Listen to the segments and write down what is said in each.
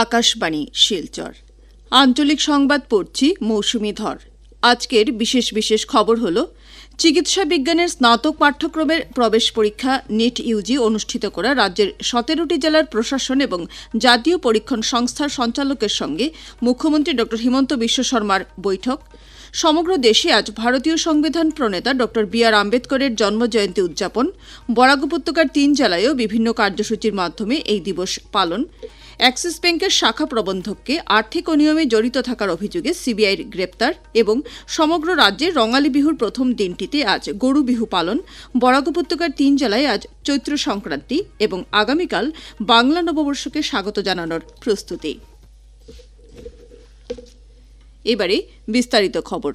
আকাশবাণী, শিলচর। আঞ্চলিক সংবাদ পড়ছি মৌসুমি ধর। আজকের বিশেষ বিশেষ খবর হল, চিকিৎসা বিজ্ঞানের স্নাতক পাঠ্যক্রমের প্রবেশ পরীক্ষা নিট ইউজি অনুষ্ঠিত করা রাজ্যের সতেরোটি জেলার প্রশাসন এবং জাতীয় পরীক্ষণ সংস্থার সঞ্চালকের সঙ্গে মুখ্যমন্ত্রী ড হিমন্ত বিশ্ব শর্মার বৈঠক। সমগ্র দেশে আজ ভারতীয় সংবিধান প্রণেতা ড বি আর আম্বেদকরের জন্মজয়ন্তী উদযাপন। বরাক উপত্যকার তিন জেলায়ও বিভিন্ন কার্যসূচির মাধ্যমে এই দিবস পালন। অ্যাক্সিস ব্যাংকের শাখা প্রবন্ধককে আর্থিক অনিয়মে জড়িত থাকার অভিযোগে সিবিআইর গ্রেপ্তার এবং সমগ্র রাজ্যে রঙালী বিহুর প্রথম দিনটিতে আজ গরু বিহু পালন, বরাক উপত্যকার তিন জেলায় আজ চৈত্র সংক্রান্তি এবং আগামীকাল বাংলা নববর্ষকে স্বাগত জানানোর প্রস্তুতি। এবারে বিস্তারিত খবর।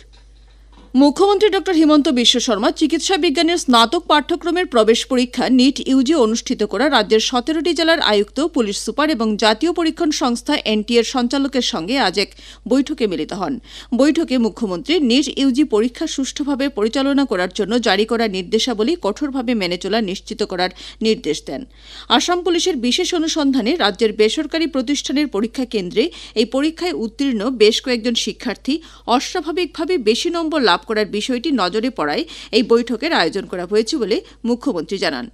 মুখ্যমন্ত্রী ড হিমন্ত বিশ্ব শর্মা চিকিৎসা বিজ্ঞানের স্নাতক পাঠ্যক্রমের প্রবেশ পরীক্ষা নিট ইউজি অনুষ্ঠিত করা রাজ্যের সতেরোটি জেলার আয়ুক্ত, পুলিশ সুপার এবং জাতীয় পরীক্ষণ সংস্থা এনটিএর সঞ্চালকের সঙ্গে আজ এক বৈঠকে মিলিত হন। বৈঠকে মুখ্যমন্ত্রী নিট ইউজি পরীক্ষা সুষ্ঠুভাবে পরিচালনা করার জন্য জারি করা নির্দেশাবলী কঠোরভাবে মেনে চলা নিশ্চিত করার নির্দেশ দেন। আসাম পুলিশের বিশেষ অনুসন্ধানে রাজ্যের বেসরকারি প্রতিষ্ঠানের পরীক্ষা কেন্দ্রে এই পরীক্ষায় উত্তীর্ণ বেশ কয়েকজন শিক্ষার্থী অস্বাভাবিকভাবে বেশি নম্বর লাভ করার বিষয়টি নজরে পড়ায় এই বৈঠকের আয়োজন করা হয়েছে বলে মুখ্যমন্ত্রী জানান।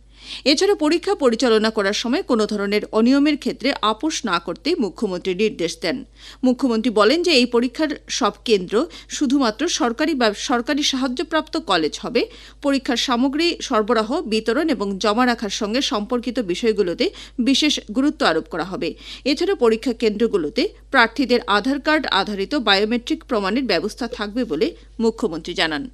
এছাড়া পরীক্ষা পরিচালনা করার সময় কোনো ধরনের অনিয়মের ক্ষেত্রে আপোষ না করতে মুখ্যমন্ত্রী নির্দেশ দেন। মুখ্যমন্ত্রী বলেন যে এই পরীক্ষার সব কেন্দ্র শুধুমাত্র সরকারি বা সরকারি সাহায্যপ্রাপ্ত কলেজ হবে। পরীক্ষার সামগ্রী, সরবরাহ, বিতরণ এবং জমা রাখার সঙ্গে সম্পর্কিত বিষয়গুলোতে বিশেষ গুরুত্ব আরোপ করা হবে। এছাড়া পরীক্ষা কেন্দ্রগুলোতে প্রার্থীদের আধার কার্ড আধারিত বায়োমেট্রিক প্রমাণের ব্যবস্থা থাকবে বলে মুখ্যমন্ত্রী জানান।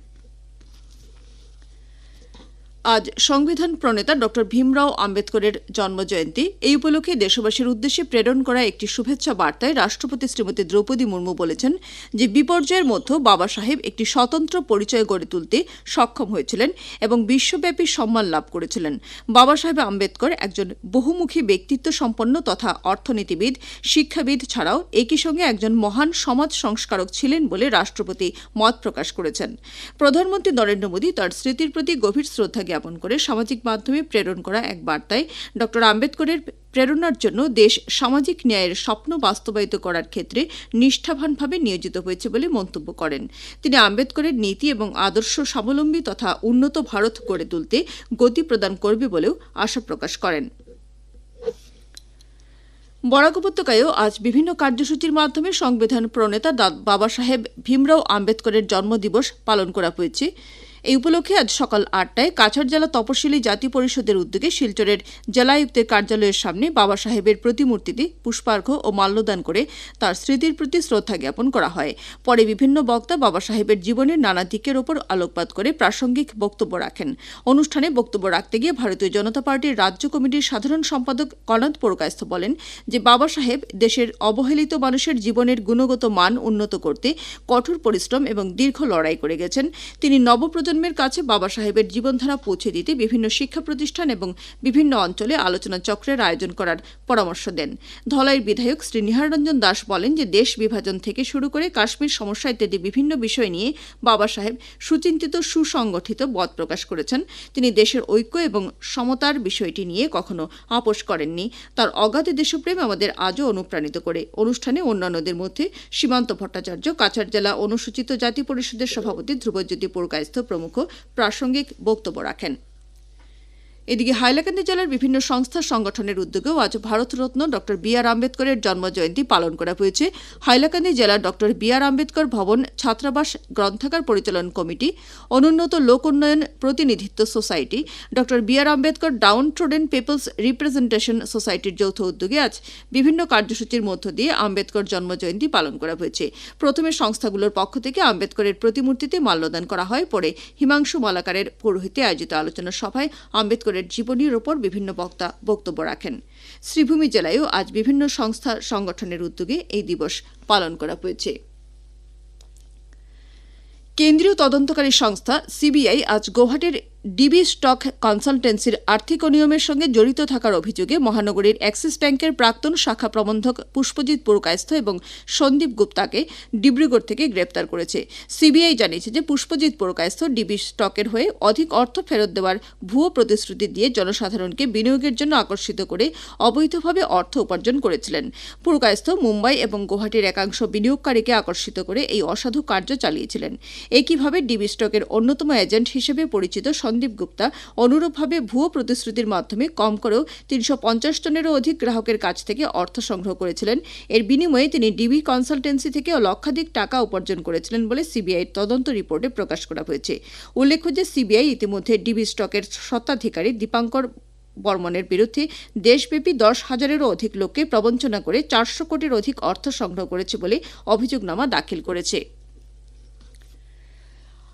আজ সংবিধান প্রণেতা ড ভীমরাও আম্বেদকরের জন্মজয়ন্তী। এই উপলক্ষে দেশবাসীর উদ্দেশ্যে প্রেরণ করা একটি শুভেচ্ছা বার্তায় রাষ্ট্রপতি শ্রীমতী দ্রৌপদী মুর্মু বলেছেন যে, বিপর্যয়ের মধ্যে বাবা সাহেব একটি স্বতন্ত্র পরিচয় গড়ে তুলতে সক্ষম হয়েছিলেন এবং বিশ্বব্যাপী সম্মান লাভ করেছিলেন। বাবা সাহেব আম্বেদকর একজন বহুমুখী ব্যক্তিত্ব সম্পন্ন তথা অর্থনীতিবিদ, শিক্ষাবিদ ছাড়াও একই সঙ্গে একজন মহান সমাজ সংস্কারক ছিলেন বলে রাষ্ট্রপতি মত প্রকাশ করেছেন। প্রধানমন্ত্রী নরেন্দ্র মোদী তার স্মৃতির প্রতি গভীর শ্রদ্ধা জ্ঞাপন করে সামাজিক মাধ্যমে প্রেরণ করা এক বার্তায় ড আম্বেদকরের প্রেরণার জন্য দেশ সামাজিক ন্যায়ের স্বপ্ন বাস্তবায়িত করার ক্ষেত্রে নিষ্ঠাবানভাবে নিয়োজিত হয়েছে বলে মন্তব্য করেন। তিনি আম্বেদকরের নীতি এবং আদর্শ স্বাবলম্বী তথা উন্নত ভারত গড়ে তুলতে গতি প্রদান করবে বলেও আশা প্রকাশ করেন। বরাক উপত্যকায়ও আজ বিভিন্ন কার্যসূচির মাধ্যমে সংবিধান প্রণেতা বাবা সাহেব ভীমরাও আম্বেদকরের জন্মদিবস পালন করা হয়েছে। এই উপলক্ষে আজ সকাল আটটায় কাছাড় জেলা তপশিলি জাতি পরিষদের উদ্যোগে শিলচরের জেলায়ুক্তের কার্যালয়ের সামনে বাবা সাহেবের প্রতিমূর্তিতে পুষ্পার্ঘ্য ও মাল্যদান করে তার স্মৃতির প্রতি শ্রদ্ধা জ্ঞাপন করা হয়। পরে বিভিন্ন বক্তা বাবা সাহেবের জীবনের নানা দিকের ওপর আলোকপাত করে প্রাসঙ্গিক বক্তব্য রাখেন। অনুষ্ঠানে বক্তব্য রাখতে গিয়ে ভারতীয় জনতা পার্টির রাজ্য কমিটির সাধারণ সম্পাদক কনাদ পুরকায়স্থ বলেন যে, বাবা সাহেব দেশের অবহেলিত মানুষের জীবনের গুণগত মান উন্নত করতে কঠোর পরিশ্রম এবং দীর্ঘ লড়াই করে গেছেন। তিনি নবপ্রজন্ম প্রজন্মের কাছে বাবা সাহেবের জীবনধারা পৌঁছে দিতে বিভিন্ন শিক্ষা প্রতিষ্ঠান এবং বিভিন্ন অঞ্চলে আলোচনা চক্রের আয়োজন করার পরামর্শ দেন। ধলাইয়ের বিধায়ক শ্রী নিহাররঞ্জন দাস বলেন যে, দেশ বিভাজন থেকে শুরু করে কাশ্মীর সমস্যা ইত্যাদি বিভিন্ন বিষয় নিয়ে বাবা সাহেব সুচিন্তিত, সুসংগঠিত মত প্রকাশ করেছেন। তিনি দেশের ঐক্য এবং সমতার বিষয়টি নিয়ে কখনো আপোষ করেননি। তার অগাধ দেশপ্রেম আমাদের আজও অনুপ্রাণিত করে। অনুষ্ঠানে অন্যান্যদের মধ্যে সীমান্ত ভট্টাচার্য, কাছাড় জেলা অনুসূচিত জাতি পরিষদের সভাপতি ধ্রুবজ্যোতি পুরকায়স্থ প্রমুখ প্রাসঙ্গিক বক্তব্য রাখেন। এদিকে হাইলাকান্দি জেলার বিভিন্ন সংস্থা সংগঠনের উদ্যোগেও আজ ভারতরত্ন ড. বি আর আম্বেদকরের জন্মজয়ন্তী পালন করা হয়েছে। হাইলাকান্দি জেলার ড. বি আর আম্বেদকর ভবন, ছাত্রাবাস, গ্রন্থাগার পরিচালন কমিটি, অনুন্নত লোক উন্নয়ন প্রতিনিধিত্ব society, Dr. B R Ambedkar downtrodden people's representation সোসাইটির যৌথ উদ্যোগে আজ বিভিন্ন কার্যসূচির মধ্য দিয়ে আম্বেদকর জন্মজয়ন্তী পালন করা হয়েছে। প্রথমে সংস্থাগুলোর পক্ষ থেকে আম্বেদকরের প্রতিমূর্তিতে মাল্যদান করা হয়। পরে হিমাংশু মালাকারের পৌরোহিত্যে আয়োজিত আলোচনা সভায় আম্বেদকরের জীবনীর ওপর বিভিন্ন বক্তা বক্তব্য রাখেন। শ্রীভূমি জেলায়ও আজ বিভিন্ন সংস্থা সংগঠনের উদ্যোগে এই দিবস পালন করা হয়েছে। কেন্দ্রীয় তদন্তকারী সংস্থা সিবিআই আজ গৌহাটির ডিবি স্টক কনসালটেন্সির আর্থিক অনিয়মের সঙ্গে জড়িত থাকার অভিযোগে মহানগরীর অ্যাক্সিস ব্যাংকের প্রাক্তন শাখা প্রবন্ধক পুষ্পজিৎ পুরকায়স্থ এবং সন্দীপ গুপ্তাকে ডিব্রুগড় থেকে গ্রেপ্তার করেছে। সিবিআই জানিয়েছে যে পুষ্পজিৎ পুরকায়স্থ ডিবি স্টকের হয়ে অধিক অর্থ ফেরত দেওয়ার ভুয়ো প্রতিশ্রুতি দিয়ে জনসাধারণকে বিনিয়োগের জন্য আকর্ষিত করে অবৈধভাবে অর্থ উপার্জন করেছিলেন। পুরকায়স্থ মুম্বাই এবং গুয়াহাটির একাংশ বিনিয়োগকারীকে আকর্ষিত করে এই অসাধু কার্য চালিয়েছিলেন। একইভাবে ডিবি স্টকের অন্যতম এজেন্ট হিসেবে পরিচিত সন্দীপ গুপ্তা অনুরূপভাবে ভুয়ো প্রতিশ্রুতির মাধ্যমে কম করেও তিনশো পঞ্চাশ টনেরও অধিক গ্রাহকের কাছ থেকে অর্থ সংগ্রহ করেছিলেন। এর বিনিময়ে তিনি ডিবি কনসালটেন্সি থেকে লক্ষাধিক টাকা উপার্জন করেছিলেন বলে সিবিআই তদন্ত রিপোর্টে প্রকাশ করা হয়েছে। উল্লেখ্য যে সিবিআই ইতিমধ্যে ডিবি স্টকের স্বত্বাধিকারী দীপাঙ্কর বর্মনের বিরুদ্ধে দেশব্যাপী দশ হাজারেরও অধিক লোককে প্রবঞ্চনা করে চারশো কোটির অধিক অর্থ সংগ্রহ করেছে বলে অভিযোগনামা দাখিল করেছে।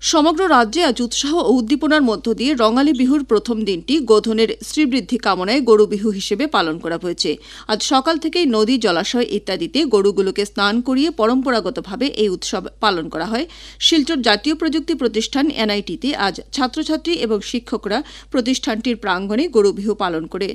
সমগ্র রাজ্যে আজ উৎসাহ ও উদ্দীপনার মধ্য দিয়ে রঙালী বিহুর প্রথম দিনটি গোধনের শ্রীবৃদ্ধি কামনায় গরু বিহু হিসেবে পালন করা হয়েছে। আজ সকাল থেকেই নদী, জলাশয় ইত্যাদিতে গরুগুলোকে স্নান করিয়ে পরম্পরাগতভাবে এই উৎসব পালন করা হয়। শিলচর জাতীয় প্রযুক্তি প্রতিষ্ঠান এনআইটিতে আজ ছাত্রছাত্রী এবং শিক্ষকরা প্রতিষ্ঠানটির প্রাঙ্গণে গরু বিহু পালন করে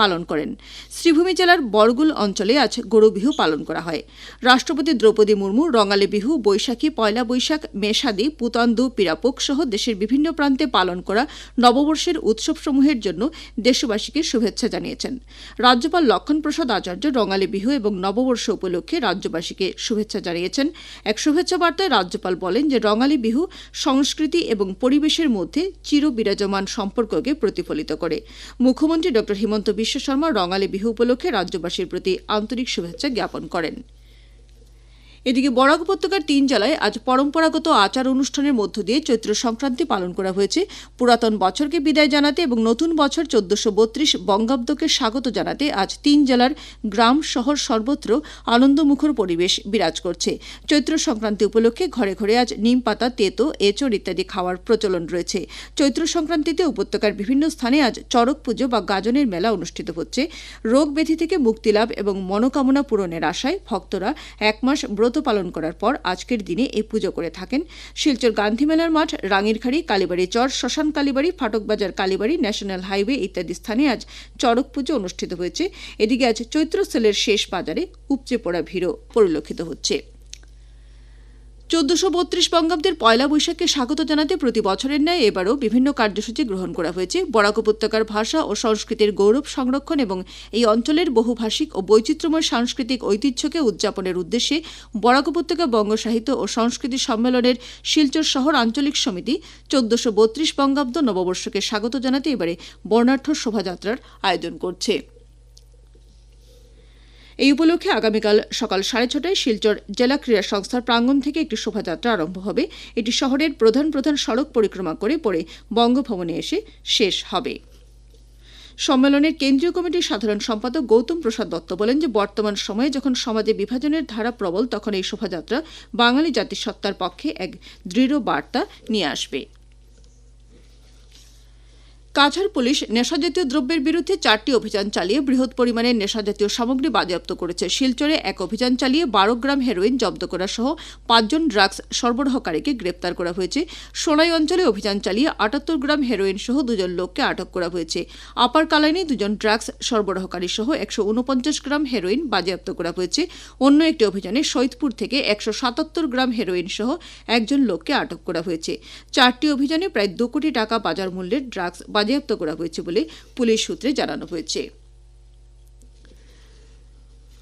পালন করেন। শ্রীভূমি জেলার বরগুল অঞ্চলে আজ গরু বিহু পালন করা হয়। রাষ্ট্রপতি দ্রৌপদী মুর্মু রঙালী বিহু, বৈশাখী, পয়লা বৈশাখ, মেষাদি, পুতান্দু পিরাপোক সহ দেশের বিভিন্ন প্রান্তে পালন করা নববর্ষের উৎসবসমূহের জন্য দেশবাসীকে শুভেচ্ছা জানিয়েছেন। রাজ্যপাল লক্ষণ প্রসাদ আচার্য রঙালী বিহু এবং নববর্ষ উপলক্ষে রাজ্যবাসীকে শুভেচ্ছা জানিয়েছেন। এক শুভেচ্ছা বার্তায় রাজ্যপাল বলেন যে রঙালী বিহু সংস্কৃতি এবং পরিবেশের মধ্যে চির বিরাজমান সম্পর্ককে প্রতিফলিত করে। মুখ্যমন্ত্রী ড. হিমন্ত বিশ্ব শর্মা রঙালী বিহু উপলক্ষে রাজ্যবাসীর প্রতি আন্তরিক শুভেচ্ছা জ্ঞাপন করেন। এদিকে বরাক উপত্যকার তিন জেলায় আজ পরম্পরাগত আচার অনুষ্ঠানের মধ্য দিয়ে চৈত্র সংক্রান্তি পালন করা হয়েছে। পুরাতন বছরকে বিদায় জানাতে এবং নতুন বছর চোদ্দশো বত্রিশ বঙ্গাব্দকে স্বাগত জানাতে আজ তিন জেলার গ্রাম শহর সর্বত্র আনন্দমুখর পরিবেশ বিরাজ করছে। চৈত্র সংক্রান্তি উপলক্ষে ঘরে ঘরে আজ নিম পাতা, তেতো, এচড় ইত্যাদি খাওয়ার প্রচলন রয়েছে। চৈত্র সংক্রান্তিতে উপত্যকার বিভিন্ন স্থানে আজ চড়ক পুজো বা গাজনের মেলা অনুষ্ঠিত হচ্ছে। রোগ ব্যাধি থেকে মুক্তিলাভ এবং মনোকামনা পূরণের আশায় ভক্তরা এক মাস ব্রত পালন করার পর আজকের দিনে এই পুজো করে থাকেন। শিলচর গান্ধী মেলার মাঠ, রাঙিরখাড়ি, কালীবাড়ি চর, শ্মশান কালীবাড়ি, ফাটকবাজার কালীবাড়ি, ন্যাশনাল হাইওয়ে ইত্যাদি স্থানে আজ চড়ক পুজো অনুষ্ঠিত হয়েছে। এদিকে আজ চৈত্র সেলের শেষ বাজারে উপচে পড়া ভিড়ও পরিলক্ষিত হচ্ছে। চোদ্দশো বত্রিশ বঙ্গাব্দের পয়লা বৈশাখকে স্বাগত জানাতে প্রতি বছরের ন্যায় এবারও বিভিন্ন কার্যসূচি গ্রহণ করা হয়েছে। বরাক উপত্যকার ভাষা ও সংস্কৃতির গৌরব সংরক্ষণ এবং এই অঞ্চলের বহুভাষিক ও বৈচিত্র্যময় সাংস্কৃতিক ঐতিহ্যকে উদযাপনের উদ্দেশ্যে বরাক উপত্যকা বঙ্গ সাহিত্য ও সংস্কৃতি সম্মেলনের শিলচর শহর আঞ্চলিক সমিতি চোদ্দশো বত্রিশ বঙ্গাব্দ নববর্ষকে স্বাগত জানাতে এবারে বর্ণাঢ্য শোভাযাত্রার আয়োজন করছে। এই উপলক্ষে আগামীকাল সকাল সাড়ে ছটায় শিলচর জেলা ক্রীড়া সংস্থার প্রাঙ্গণ থেকে একটি শোভাযাত্রা আরম্ভ হবে। এটি শহরের প্রধান প্রধান সড়ক পরিক্রমা করে পরে বঙ্গভবনে এসে শেষ হবে। সম্মেলনের কেন্দ্রীয় কমিটির সাধারণ সম্পাদক গৌতম প্রসাদ দত্ত বলেন যে, বর্তমান সময়ে যখন সমাজে বিভাজনের ধারা প্রবল, তখন এই শোভাযাত্রা বাঙালি জাতিসত্তার পক্ষে এক দৃঢ় বার্তা নিয়ে আসবে। কাছাড় পুলিশ নেশাজাতীয় দ্রব্যের বিরুদ্ধে চারটি অভিযান চালিয়ে বৃহৎ পরিমাণে নেশাজাতীয় সামগ্রী বাজেয়াপ্ত করেছে। শিলচরে এক অভিযান চালিয়ে বারো গ্রাম হেরোইন জব্দ করা সহ পাঁচজন ড্রাগস সরবরাহকারীকে গ্রেপ্তার করা হয়েছে। সোনাই অঞ্চলে অভিযান চালিয়ে আটাত্তর গ্রাম হেরোইন সহ দুজন লোককে আটক করা হয়েছে। আপার কালাইনে দুজন ড্রাগস সরবরাহকারী সহ একশো উনপঞ্চাশ গ্রাম হেরোইন বাজেয়াপ্ত করা হয়েছে। অন্য একটি অভিযানে সৈয়দপুর থেকে একশো সাতাত্তর গ্রাম হেরোইন সহ একজন লোককে আটক করা হয়েছে। চারটি অভিযানে প্রায় দু কোটি টাকা বাজার মূল্যের ড্রাগস বাজেয়াপ্ত করা হয়েছে বলে পুলিশ সূত্রে জানানো হয়েছে।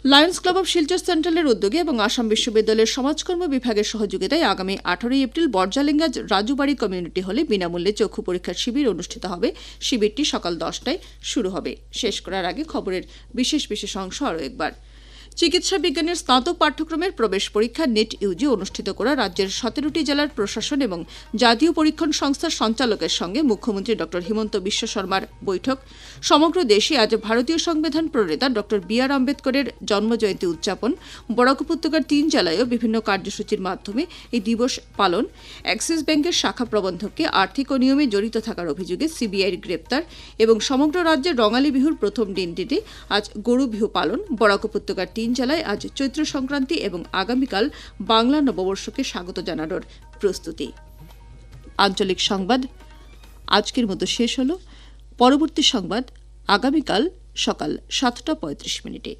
লায়ন্স ক্লাব অব শিলচর সেন্ট্রালের উদ্যোগে এবং আসাম বিশ্ববিদ্যালয়ের সমাজকর্ম বিভাগের সহযোগিতায় আগামী আঠারোই এপ্রিল বর্জালিঙ্গা রাজুবাড়ি কমিউনিটি হলে বিনামূল্যে চক্ষু পরীক্ষার শিবির অনুষ্ঠিত হবে। শিবিরটি সকাল দশটায় শুরু হবে। শেষ করার আগে খবরের বিশেষ বিশেষ অংশ আরও একবার। চিকিৎসা বিজ্ঞানের স্নাতক পাঠ্যক্রমের প্রবেশ পরীক্ষা নেট ইউজি অনুষ্ঠিত করা রাজ্যের সতেরোটি জেলার প্রশাসন এবং জাতীয় পরীক্ষণ সংস্থার সঞ্চালকের সঙ্গে মুখ্যমন্ত্রী ড. হিমন্ত বিশ্ব শর্মার বৈঠক। সমগ্র দেশে আজ ভারতীয় সংবিধান প্রণেতা ড. বি আর আম্বেদকরের জন্মজয়ন্তী উদযাপন। বরাক উপত্যকার তিন জেলায়ও বিভিন্ন কার্যসূচির মাধ্যমে এই দিবস পালন। অ্যাক্সিস ব্যাংকের শাখা প্রবন্ধককে আর্থিক অনিয়মে জড়িত থাকার অভিযোগে সিবিআইয়ের গ্রেপ্তার এবং সমগ্র রাজ্যে রঙালী বিহুর প্রথম দিনটিতে আজ গরু বিহু পালন। বরাক উপত্যকার তিন জেলায় আজ চৈত্র সংক্রান্তি এবং আগামীকাল বাংলা নববর্ষকে স্বাগত জানানোর প্রস্তুতি। আঞ্চলিক সংবাদ, আজকের মতো শেষ হল। পরবর্তী সংবাদ আগামীকাল সকাল সাতটা পঁয়ত্রিশ মিনিটে।